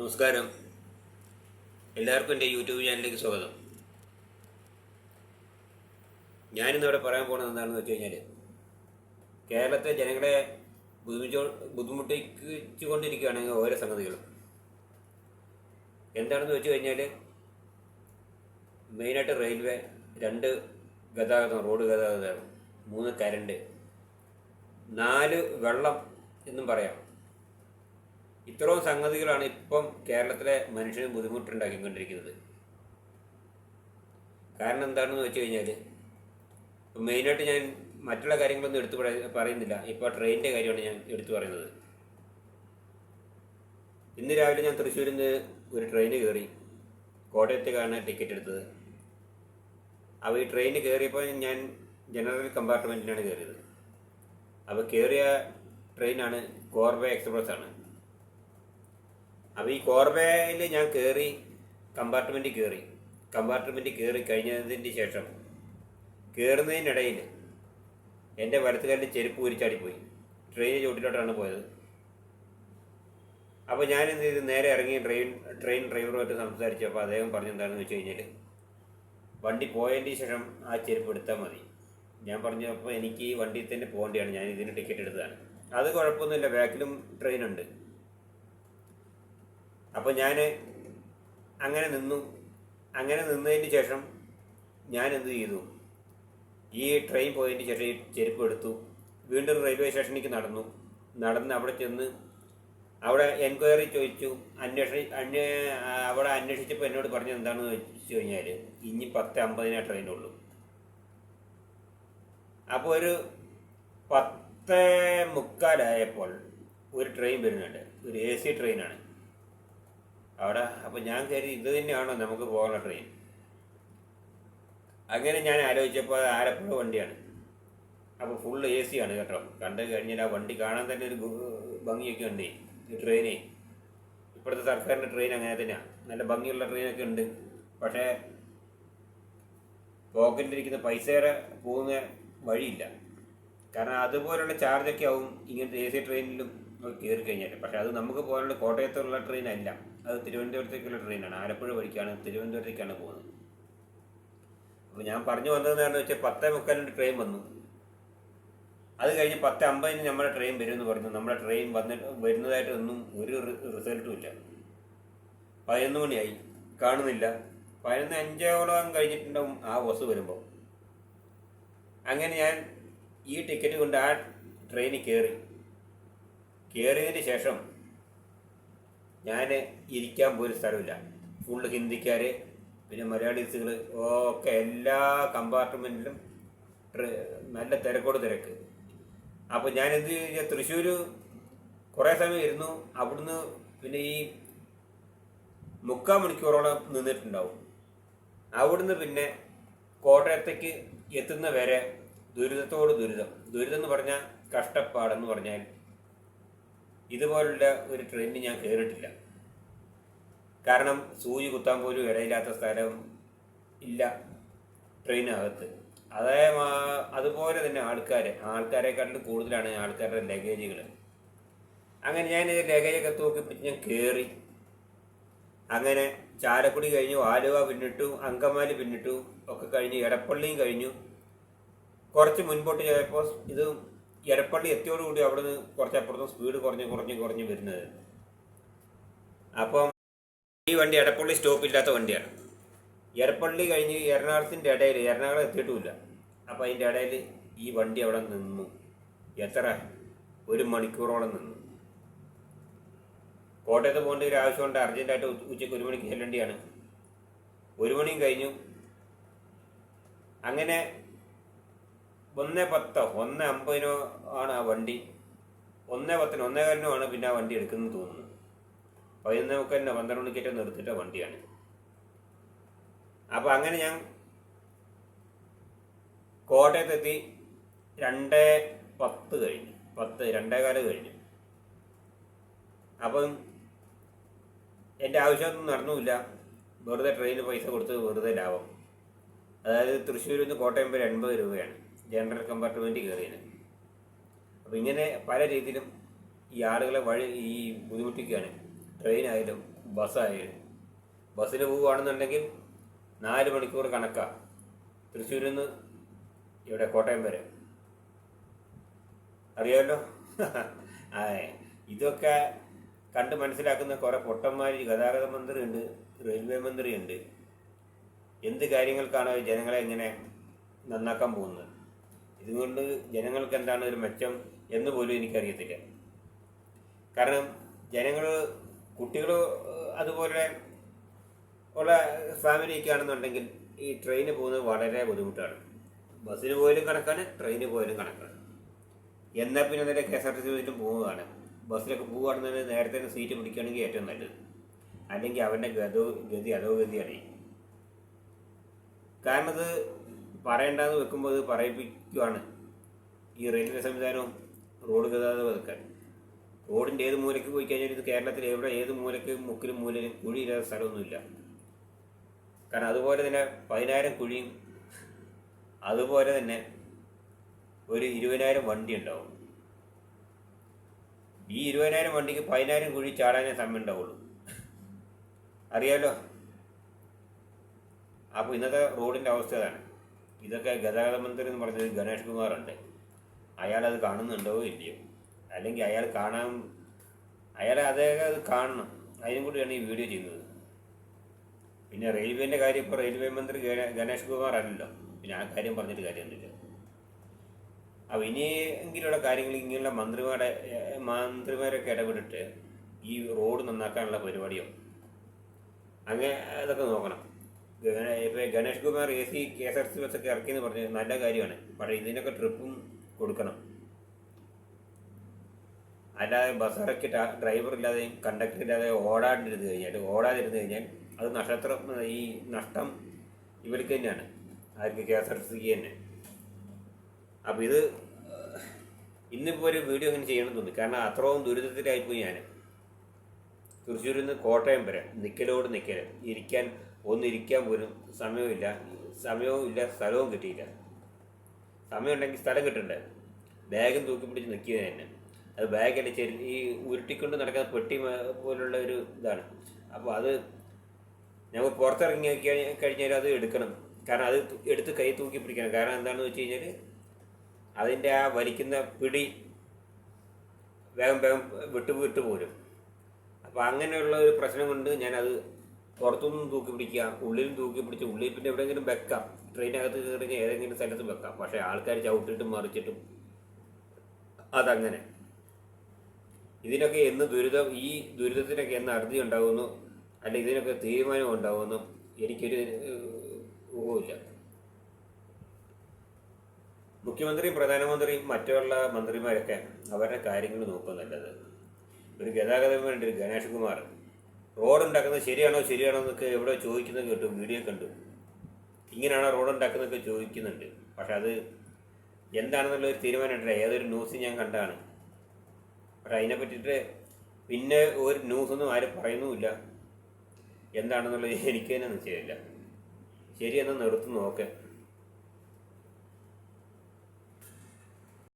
നമസ്കാരം. എല്ലാവർക്കും എന്റെ യൂട്യൂബ് ചാനലിലേക്ക് സ്വാഗതം. ഞാനിന്ന് ഇവിടെ പറയാൻ പോകുന്നത് എന്താണെന്ന് വെച്ച് കഴിഞ്ഞാൽ കേരളത്തെ ജനങ്ങളെ ബുദ്ധിമുട്ടോ ബുദ്ധിമുട്ടിച്ചുകൊണ്ടിരിക്കുകയാണെങ്കിൽ ഓരോ സംഗതികളും. എന്താണെന്ന് വെച്ച് കഴിഞ്ഞാൽ മെയിനായിട്ട് റെയിൽവേ രണ്ട് ഗതാഗതം റോഡ് ഗതാഗതം മൂന്ന് കരണ്ട് നാല് വെള്ളം എന്നും പറയാം. ഇത്രയും സംഗതികളാണ് ഇപ്പം കേരളത്തിലെ മനുഷ്യന് ബുദ്ധിമുട്ടുണ്ടാക്കിക്കൊണ്ടിരിക്കുന്നത്. കാരണം എന്താണെന്ന് വെച്ച് കഴിഞ്ഞാൽ മെയിനായിട്ട് ഞാൻ മറ്റുള്ള കാര്യങ്ങളൊന്നും എടുത്തു പറയ- പറയുന്നില്ല. ഇപ്പോൾ ട്രെയിനിന്റെ കാര്യമാണ് ഞാൻ എടുത്തു പറയുന്നത്. ഇന്ന് രാവിലെ ഞാൻ തൃശ്ശൂരിൽ നിന്ന് ഒരു ട്രെയിന് കയറി കോട്ടയത്തേക്കാണ് ടിക്കറ്റ് എടുത്തത്. അപ്പോൾ ഈ ട്രെയിന് കയറിയപ്പോൾ ഞാൻ ജനറൽ കമ്പാർട്ട്മെന്റിലാണ് കയറിയത് അപ്പോൾ കയറിയ ട്രെയിനാണ് കോർബ എക്സ്പ്രസ് ആണ് അപ്പോൾ ഈ കോർബയിൽ ഞാൻ കയറി കമ്പാർട്ട്മെന്റിൽ കയറി കമ്പാർട്ട്മെന്റിൽ കയറി കഴിഞ്ഞതിന് ശേഷം കയറുന്നതിനിടയിൽ എന്റെ വലത്തുകാലിന്റെ ചെരുപ്പ് ഉരിച്ചാടിപ്പോയി ട്രെയിൻ ചോട്ടിലോട്ടാണ് പോയത്. അപ്പോൾ ഞാൻ എന്ത് ചെയ്ത് നേരെ ഇറങ്ങി ട്രെയിൻ ട്രെയിൻ ഡ്രൈവറുമായിട്ട് സംസാരിച്ചു. അപ്പോൾ അദ്ദേഹം പറഞ്ഞെന്താണെന്ന് വെച്ച് കഴിഞ്ഞാൽ വണ്ടി പോയതിന്റെ ശേഷം ആ ചെരുപ്പ് എടുത്താൽ മതി. ഞാൻ പറഞ്ഞു അപ്പോൾ എനിക്ക് ഈ വണ്ടിയിൽ തന്നെ പോകേണ്ടതാണ് ഞാൻ ഇതിന് ടിക്കറ്റ് എടുത്തതാണ്. അത് കുഴപ്പമൊന്നുമില്ല. ബാക്കിലും ട്രെയിനുണ്ട്. അപ്പോൾ ഞാൻ അങ്ങനെ നിന്നു അങ്ങനെ നിന്നതിന് ശേഷം ഞാൻ എന്ത് ചെയ്തു? ഈ ട്രെയിൻ പോയതിന് ശേഷം ഈ ചെരുപ്പ് എടുത്തു. വീണ്ടും റെയിൽവേ സ്റ്റേഷനിലേക്ക് നടന്നു. നടന്ന് അവിടെ ചെന്ന് അവിടെ എൻക്വയറി ചോദിച്ചു. അന്വേഷണി അന്വേ അവിടെ അന്വേഷിച്ചപ്പോൾ എന്നോട് പറഞ്ഞത് എന്താണെന്ന് വെച്ച് കഴിഞ്ഞാൽ ഇനി പത്ത് അമ്പതിനേ ട്രെയിനുള്ളൂ അപ്പോൾ ഒരു പത്ത് മുക്കാലായപ്പോൾ ഒരു ട്രെയിൻ വരുന്നുണ്ട്. ഒരു എ സി ട്രെയിനാണ് അവിടെ അപ്പോൾ ഞാൻ കരുതി ഇത് തന്നെയാണോ നമുക്ക് പോകുന്ന ട്രെയിൻ അങ്ങനെ ഞാൻ ആലോചിച്ചപ്പോൾ അത് ആലപ്പുഴ വണ്ടിയാണ്. അപ്പോൾ ഫുള്ള് എ സി ആണ് കേട്ടോ. കണ്ടു കഴിഞ്ഞാൽ ആ വണ്ടി കാണാൻ തന്നെ ഒരു ഭംഗിയൊക്കെ ഉണ്ട് ഈ ട്രെയിനേ ഇപ്പോഴത്തെ സർക്കാരിന്റെ ട്രെയിൻ അങ്ങനെ തന്നെയാണ് നല്ല ഭംഗിയുള്ള ട്രെയിനൊക്കെ ഉണ്ട്. പക്ഷേ പോക്കറ്റിലിരിക്കുന്ന പൈസയുടെ പോകുന്ന വഴിയില്ല. കാരണം അതുപോലുള്ള ചാർജൊക്കെ ആവും ഇങ്ങനത്തെ എ സി ട്രെയിനിലും കയറി കഴിഞ്ഞാൽ പക്ഷേ അത് നമുക്ക് പോകാനുള്ള കോട്ടയത്തുള്ള ട്രെയിൻ അല്ല. അത് തിരുവനന്തപുരത്തേക്കുള്ള ട്രെയിനാണ്. ആലപ്പുഴ വഴിക്കാണ് തിരുവനന്തപുരത്തേക്കാണ് പോകുന്നത്. അപ്പോൾ ഞാൻ പറഞ്ഞു വന്നത് എന്താണെന്ന് വെച്ചാൽ പത്തേ മുക്കാലിന്റെ ട്രെയിൻ വന്നു. അത് കഴിഞ്ഞ് പത്ത് അമ്പതിന് നമ്മുടെ ട്രെയിൻ വരുമെന്ന് പറഞ്ഞു. നമ്മുടെ ട്രെയിൻ വന്നിട്ട് വരുന്നതായിട്ടൊന്നും ഒരു റിസൾട്ടും ഇല്ല. പതിനൊന്ന് മണിയായി. കാണുന്നില്ല. പതിനൊന്ന് അഞ്ചോളം കഴിഞ്ഞിട്ടുണ്ടാവും ആ ബസ് വരുമ്പോൾ അങ്ങനെ ഞാൻ ഈ ടിക്കറ്റ് കൊണ്ട് ആ ട്രെയിനിൽ കയറി കയറിയതിന് ശേഷം ഞാൻ ഇരിക്കാൻ പോയൊരു സ്ഥലമില്ല. ഫുള്ള് ഹിന്ദിക്കാർ പിന്നെ മലയാളീസുകൾ ഒക്കെ എല്ലാ കമ്പാർട്ട്മെന്റിലും നല്ല തിരക്കോട് തിരക്ക്. അപ്പോൾ ഞാൻ ചെയ്യാ തൃശ്ശൂർ കുറേ സമയം ഇരുന്നു. അവിടുന്ന് പിന്നെ ഈ മുക്കാൽ മണിക്കൂറോളം നിന്നിട്ടുണ്ടാവും. അവിടുന്ന് പിന്നെ കോട്ടയത്തേക്ക് എത്തുന്ന വരെ ദുരിതത്തോട് ദുരിതം. ദുരിതം എന്ന് പറഞ്ഞാൽ കഷ്ടപ്പാടെന്ന് പറഞ്ഞാൽ ഇതുപോലുള്ള ഒരു ട്രെയിനിന് ഞാൻ കയറിയിട്ടില്ല കാരണം സൂചി കുത്താൻ പോലും ഇടയില്ലാത്ത സ്ഥലം ഇല്ല ട്രെയിനകത്ത് അതേ അതുപോലെ തന്നെ ആൾക്കാർ ആൾക്കാരെക്കാട്ടിലും കൂടുതലാണ് ആൾക്കാരുടെ ലഗേജുകൾ അങ്ങനെ ഞാൻ ലഗേജൊക്കെ തൂക്കിപ്പിച്ച് ഞാൻ കയറി അങ്ങനെ ചാലക്കുടി കഴിഞ്ഞു ആലുവ പിന്നിട്ടു അങ്കമാലി പിന്നിട്ടു ഒക്കെ കഴിഞ്ഞു എടപ്പള്ളിയും കഴിഞ്ഞു. കുറച്ച് മുൻപോട്ട് പോയപ്പോൾ ഇത് എടപ്പള്ളി എത്തിയോടുകൂടി അവിടെ നിന്ന് കുറച്ചപ്പുറത്തും സ്പീഡ് കുറഞ്ഞ് കുറഞ്ഞ് കുറഞ്ഞ് വരുന്നത്. അപ്പം ഈ വണ്ടി എടപ്പള്ളി സ്റ്റോപ്പ് ഇല്ലാത്ത വണ്ടിയാണ്. എടപ്പള്ളി കഴിഞ്ഞ് എറണാകുളത്തിന്റെ ഇടയിൽ എറണാകുളം എത്തിയിട്ടുമില്ല. അപ്പോൾ അതിന്റെ ഇടയിൽ ഈ വണ്ടി അവിടെ നിന്നു. എത്ര? ഒരു മണിക്കൂറോളം നിന്നു. കോട്ടയത്ത് പോകേണ്ട ഒരു ആവശ്യമുണ്ട്. അർജന്റായിട്ട് ഉച്ച- ഉച്ചയ്ക്ക് ഒരു മണിക്ക് ചെല്ലേണ്ടിയാണ്. ഒരു മണിയും കഴിഞ്ഞു. അങ്ങനെ ഒന്ന് പത്തോ ഒന്ന് അമ്പതിനോ ആണ് ആ വണ്ടി. ഒന്ന് പത്തിനോ ഒന്നേ കാലിനോ ആണ് പിന്നെ ആ വണ്ടി എടുക്കുന്നത് തോന്നുന്നു. പതിനൊന്നേ മുക്കാലിനോ പന്ത്രണ്ട് മണിക്കേറ്റോ നിർത്തിയിട്ട വണ്ടിയാണ്. അപ്പോൾ അങ്ങനെ ഞാൻ കോട്ടയത്തെത്തി രണ്ട് പത്ത് കഴിഞ്ഞു. പത്ത് രണ്ടേകാൽ കഴിഞ്ഞു. അപ്പം എന്റെ ആവശ്യമൊന്നും നടന്നുമില്ല. വെറുതെ ട്രെയിനിൽ പൈസ കൊടുത്ത് വെറുതെ ലാഭം. അതായത് തൃശ്ശൂരിൽ നിന്ന് കോട്ടയം വരെ എൺപത് രൂപയാണ്. ജനറൽ കമ്പാർട്ട്മെന്റ് കയറിയത്. അപ്പോൾ ഇങ്ങനെ പല രീതിയിലും ഈ ആളുകളെ വഴി ഈ ബുദ്ധിമുട്ടിക്കുകയാണ് ട്രെയിനായാലും ബസ്സായാലും. ബസ്സിൽ പോവുകയാണെന്നുണ്ടെങ്കിൽ നാല് മണിക്കൂർ കണക്കാണ് തൃശ്ശൂരിൽ നിന്ന് ഇവിടെ കോട്ടയം വരെ. അറിയാമല്ലോ ആ ഇതൊക്കെ കണ്ട് മനസ്സിലാക്കുന്ന കുറേ പൊട്ടന്മാർ ഗതാഗത മന്ത്രിയുണ്ട് റെയിൽവേ മന്ത്രി ഉണ്ട് എന്ത് കാര്യങ്ങൾക്കാണ് ജനങ്ങളെ ഇങ്ങനെ നന്നാക്കാൻ പോകുന്നത്? ഇതുകൊണ്ട് ജനങ്ങൾക്ക് എന്താണ് ഒരു മെച്ചം എന്ന് പോലും എനിക്കറിയത്തില്ല. കാരണം ജനങ്ങൾ കുട്ടികൾ അതുപോലെ ഉള്ള ഫാമിലിയൊക്കെ ആണെന്നുണ്ടെങ്കിൽ ഈ ട്രെയിന് പോകുന്നത് വളരെ ബുദ്ധിമുട്ടാണ്. ബസ്സിന് പോയാലും കണക്കാണ് ട്രെയിന് പോയാലും കണക്കാണ്. എന്നാൽ പിന്നെ നേരെ K S R T C ബസ്സിലും പോവുകയാണ്. ബസ്സിലൊക്കെ പോവുകയാണെന്നുണ്ടെങ്കിൽ നേരത്തെ തന്നെ സീറ്റ് പിടിക്കുകയാണെങ്കിൽ ഏറ്റവും നല്ലത്. അല്ലെങ്കിൽ അവന്റെ ഗതോ ഗതി അതോ ഗതിയാണ് കാരണം ഇത് പറയണ്ടെന്ന് വെക്കുമ്പോൾ അത് പറയിപ്പിക്കുവാണ്. ഈ റെയിൽവേ സംവിധാനവും റോഡ് ഗതാഗതം വെക്കാൻ റോഡിന്റെ ഏത് മൂലയ്ക്ക് പോയി കഴിഞ്ഞാൽ ഇത് കേരളത്തിൽ എവിടെ ഏത് മൂലയ്ക്ക് മുക്കിലും മൂലയിലും കുഴിയില്ലാത്ത സ്ഥലമൊന്നുമില്ല. കാരണം അതുപോലെ തന്നെ പതിനായിരം കുഴിയും അതുപോലെ തന്നെ ഒരു ഇരുപതിനായിരം വണ്ടി ഉണ്ടാവും. ഈ ഇരുപതിനായിരം വണ്ടിക്ക് പതിനായിരം കുഴി ചാടാനേ സമയം ഉണ്ടാവുള്ളൂ. അറിയാലോ? അപ്പോൾ ഇന്നത്തെ റോഡിന്റെ അവസ്ഥ അതാണ്. ഇതൊക്കെ ഗതാഗത മന്ത്രി എന്ന് പറഞ്ഞത് ഗണേഷ് കുമാറുണ്ട്. അയാൾ അത് കാണുന്നുണ്ടോ ഇല്ലയോ? അല്ലെങ്കിൽ അയാൾ കാണാൻ അയാൾ അദ്ദേഹം അത് കാണണം. അതിനും കൂടിയാണ് ഈ വീഡിയോ ചെയ്യുന്നത്. പിന്നെ റെയിൽവേന്റെ കാര്യം ഇപ്പോൾ റെയിൽവേ മന്ത്രി ഗണേഷ് കുമാർ അല്ലല്ലോ. പിന്നെ ആ കാര്യം പറഞ്ഞിട്ട് കാര്യമൊന്നുമില്ല. അപ്പോൾ ഇനിയെങ്കിലുള്ള കാര്യങ്ങൾ ഇങ്ങനെയുള്ള മന്ത്രിമാരുടെ മന്ത്രിമാരൊക്കെ ഇടപെട്ടിട്ട് ഈ റോഡ് നന്നാക്കാനുള്ള പരിപാടിയോ? അങ്ങനെ അതൊക്കെ നോക്കണം. ഗണ- ഇപ്പൊ Ganesh Kumar A C K S R T ബസ്സൊക്കെ ഇറക്കിയെന്ന് പറഞ്ഞു നല്ല കാര്യമാണ്. പക്ഷേ ഇതിനൊക്കെ ട്രിപ്പും കൊടുക്കണം. അല്ലാതെ ബസ് ഡ്രൈവർ ഇല്ലാതെയും കണ്ടക്ടർ ഇല്ലാതെ ഓടാണ്ടിരുന്ന് കഴിഞ്ഞാൽ ഓടാതിരുന്ന് കഴിഞ്ഞാൽ അത് നക്ഷത്രം ഈ നഷ്ടം ഇവർക്ക് തന്നെയാണ്. ആർക്ക് കെ എസ് ആർ സിക്ക് തന്നെ. അപ്പോൾ ഇത് ഇന്നിപ്പോൾ ഒരു വീഡിയോ ഇങ്ങനെ ചെയ്യണമെന്നുണ്ട് കാരണം അത്രയും ദുരിതത്തിലായിപ്പോയി ഞാൻ തൃശ്ശൂരിൽ നിന്ന് കോട്ടയം വരെ നിൽക്കലോട് നിൽക്കൽ ഇരിക്കാൻ ഒന്നിരിക്കാൻ പോലും സമയമില്ല സമയവും ഇല്ല സ്ഥലവും കിട്ടിയില്ല. സമയം ഉണ്ടെങ്കിൽ സ്ഥലം കിട്ടണ്ടേ? ബാഗും തൂക്കി പിടിച്ച് നിൽക്കുക തന്നെ അത് ബാഗിന്റെ ചെരി ഈ ഉരുട്ടിക്കൊണ്ട് നടക്കുന്ന പെട്ടി പോലുള്ള ഒരു ഇതാണ്. അപ്പോൾ അത് ഞങ്ങൾ പുറത്തിറങ്ങി കഴിഞ്ഞ- കഴിഞ്ഞാൽ അത് എടുക്കണം. കാരണം അത് എടുത്ത് കൈ തൂക്കി പിടിക്കണം. കാരണം എന്താണെന്ന് വെച്ച് കഴിഞ്ഞാൽ അതിന്റെ ആ വലിക്കുന്ന പിടി വേഗം വേഗം വിട്ടു വിട്ടു പോരും. അപ്പോൾ അങ്ങനെയുള്ള ഒരു പ്രശ്നം കൊണ്ട് ഞാനത് പുറത്തുനിന്നും തൂക്കി പിടിക്കുക ഉള്ളിലും തൂക്കി പിടിച്ച് ഉള്ളിൽ പിന്നെ എവിടെയെങ്കിലും വെക്കാം. ട്രെയിനകത്ത് കയറി ഏതെങ്കിലും സ്ഥലത്ത് വെക്കാം. പക്ഷേ ആൾക്കാർ ചവിട്ടിട്ടും മറിച്ചിട്ടും അതങ്ങനെ. ഇതിനൊക്കെ എന്ന് ദുരിതം ഈ ദുരിതത്തിനൊക്കെ എന്ന് അറുതി ഉണ്ടാകുന്നു അല്ല ഇതിനൊക്കെ തീരുമാനം ഉണ്ടാകുന്നു എനിക്കൊരു ഊഹമില്ല മുഖ്യമന്ത്രിയും പ്രധാനമന്ത്രിയും മറ്റുള്ള മന്ത്രിമാരൊക്കെ അവരുടെ കാര്യങ്ങൾ നോക്കുക നല്ലത്. ഒരു ഗതാഗതം ഒരു ഗണേഷ് കുമാർ റോഡ് ഉണ്ടാക്കുന്നത് ശരിയാണോ ശരിയാണോ എന്നൊക്കെ എവിടെ ചോദിക്കുന്നത് കേട്ടു വീഡിയോ കണ്ടു. ഇങ്ങനെയാണ് റോഡ് ഉണ്ടാക്കുന്നതൊക്കെ ചോദിക്കുന്നുണ്ട്. പക്ഷെ അത് എന്താണെന്നുള്ള ഒരു തീരുമാനം ഉണ്ടല്ലോ ഏതൊരു ന്യൂസ് ഞാൻ കണ്ടാണ് പക്ഷെ അതിനെ പറ്റിയിട്ട് പിന്നെ ഒരു ന്യൂസൊന്നും ആരും പറയുന്നുമില്ല. എന്താണെന്നുള്ളത് എനിക്ക് തന്നെ നിശ്ചയമില്ല ശരിയെന്ന് നിർത്തുന്നു ഓക്കെ